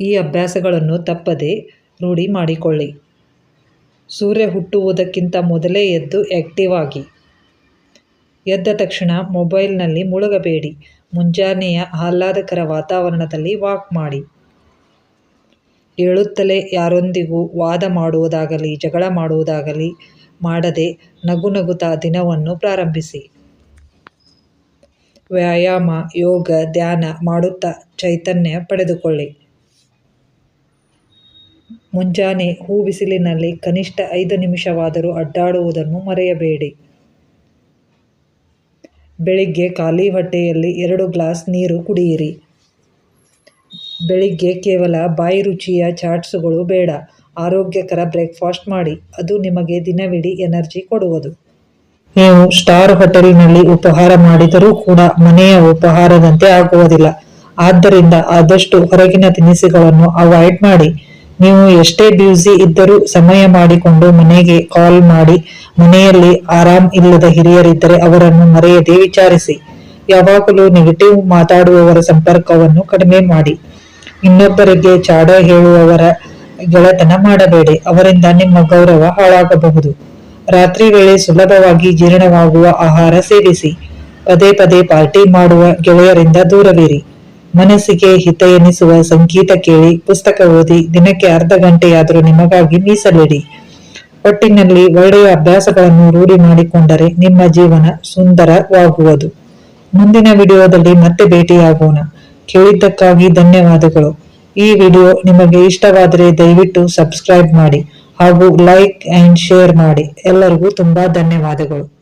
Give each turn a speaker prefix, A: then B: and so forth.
A: ಈ ಅಭ್ಯಾಸಗಳನ್ನು ತಪ್ಪದೆ ರೂಢಿ ಮಾಡಿಕೊಳ್ಳಿ. ಸೂರ್ಯ ಹುಟ್ಟುವುದಕ್ಕಿಂತ ಮೊದಲೇ ಎದ್ದು ಆ್ಯಕ್ಟಿವ್ ಆಗಿ. ಎದ್ದ ತಕ್ಷಣ ಮೊಬೈಲ್ನಲ್ಲಿ ಮುಳುಗಬೇಡಿ. ಮುಂಜಾನೆಯ ಆಹ್ಲಾದಕರ ವಾತಾವರಣದಲ್ಲಿ ವಾಕ್ ಮಾಡಿ. ಹೇಳುತ್ತಲೇ ಯಾರೊಂದಿಗೂ ವಾದ ಮಾಡುವುದಾಗಲಿ, ಜಗಳ ಮಾಡುವುದಾಗಲಿ ಮಾಡದೆ ನಗು ನಗುತ್ತಾ ದಿನವನ್ನು ಪ್ರಾರಂಭಿಸಿ. ವ್ಯಾಯಾಮ, ಯೋಗ, ಧ್ಯಾನ ಮಾಡುತ್ತಾ ಚೈತನ್ಯ ಪಡೆದುಕೊಳ್ಳಿ. ಮುಂಜಾನೆ ಹೂ ಬಿಸಿಲಿನಲ್ಲಿ ಕನಿಷ್ಠ ಐದು ನಿಮಿಷವಾದರೂ ಅಡ್ಡಾಡುವುದನ್ನು ಮರೆಯಬೇಡಿ. ಬೆಳಿಗ್ಗೆ ಖಾಲಿ ಹೊಟ್ಟೆಯಲ್ಲಿ ಎರಡು ಗ್ಲಾಸ್ ನೀರು ಕುಡಿಯಿರಿ. ಬೆಳಿಗ್ಗೆ ಕೇವಲ ಬಾಯಿ ರುಚಿಯ ಚಾಟ್ಸುಗಳು ಬೇಡ. ಆರೋಗ್ಯಕರ ಬ್ರೇಕ್ಫಾಸ್ಟ್ ಮಾಡಿ. ಅದು ನಿಮಗೆ ದಿನವಿಡೀ ಎನರ್ಜಿ ಕೊಡುವುದು. ನೀವು ಸ್ಟಾರ್ ಹೋಟೆಲ್ನಲ್ಲಿ ಉಪಹಾರ ಮಾಡಿದರೂ ಕೂಡ ಮನೆಯ ಉಪಹಾರದಂತೆ ಆಗುವುದಿಲ್ಲ. ಆದ್ದರಿಂದ ಆದಷ್ಟು ಹೊರಗಿನ ತಿನಿಸುಗಳನ್ನು ಅವಾಯ್ಡ್ ಮಾಡಿ. ನೀವು ಎಷ್ಟೇ ಬ್ಯುಸಿ ಇದ್ದರೂ ಸಮಯ ಮಾಡಿಕೊಂಡು ಮನೆಗೆ ಕಾಲ್ ಮಾಡಿ, ಮನೆಯಲ್ಲಿ ಆರಾಮ್ ಇಲ್ಲದ ಹಿರಿಯರಿದ್ದರೆ ಅವರನ್ನು ಮರೆಯದೆ ವಿಚಾರಿಸಿ. ಯಾವಾಗಲೂ ನೆಗೆಟಿವ್ ಮಾತಾಡುವವರ ಸಂಪರ್ಕವನ್ನು ಕಡಿಮೆ ಮಾಡಿ. ಇನ್ನೊಬ್ಬರಿಗೆ ಚಾಡ ಹೇಳುವವರ ಗೆಳೆತನ ಮಾಡಬೇಡಿ, ಅವರಿಂದ ನಿಮ್ಮ ಗೌರವ ಹಾಳಾಗಬಹುದು. ರಾತ್ರಿ ವೇಳೆ ಸುಲಭವಾಗಿ ಜೀರ್ಣವಾಗುವ ಆಹಾರ ಸೇವಿಸಿ. ಪದೇ ಪದೇ ಪಾರ್ಟಿ ಮಾಡುವ ಗೆಳೆಯರಿಂದ ದೂರವಿರಿ. ಮನಸ್ಸಿಗೆ ಹಿತ ಎನಿಸುವ ಸಂಗೀತ ಕೇಳಿ ಪುಸ್ತಕ ಓದಿ ದಿನಕ್ಕೆ ಅರ್ಧ ಗಂಟೆಯಾದರೂ ನಿಮಗಾಗಿ ಮೀಸಲಿಡಿ. ಒಟ್ಟಿನಲ್ಲಿ ಒಳ್ಳೆಯ ಅಭ್ಯಾಸಗಳನ್ನು ರೂಢಿ ಮಾಡಿಕೊಂಡರೆ ನಿಮ್ಮ ಜೀವನ ಸುಂದರವಾಗುವುದು. ಮುಂದಿನ ವಿಡಿಯೋದಲ್ಲಿ ಮತ್ತೆ ಭೇಟಿಯಾಗೋಣ. ಕೇಳಿದ್ದಕ್ಕಾಗಿ ಧನ್ಯವಾದಗಳು. ಈ ವಿಡಿಯೋ ನಿಮಗೆ ಇಷ್ಟವಾದರೆ ದಯವಿಟ್ಟು ಸಬ್ಸ್ಕ್ರೈಬ್ ಮಾಡಿ ಹಾಗೂ ಲೈಕ್ ಅಂಡ್ ಶೇರ್ ಮಾಡಿ. ಎಲ್ಲರಿಗೂ ತುಂಬಾ ಧನ್ಯವಾದಗಳು.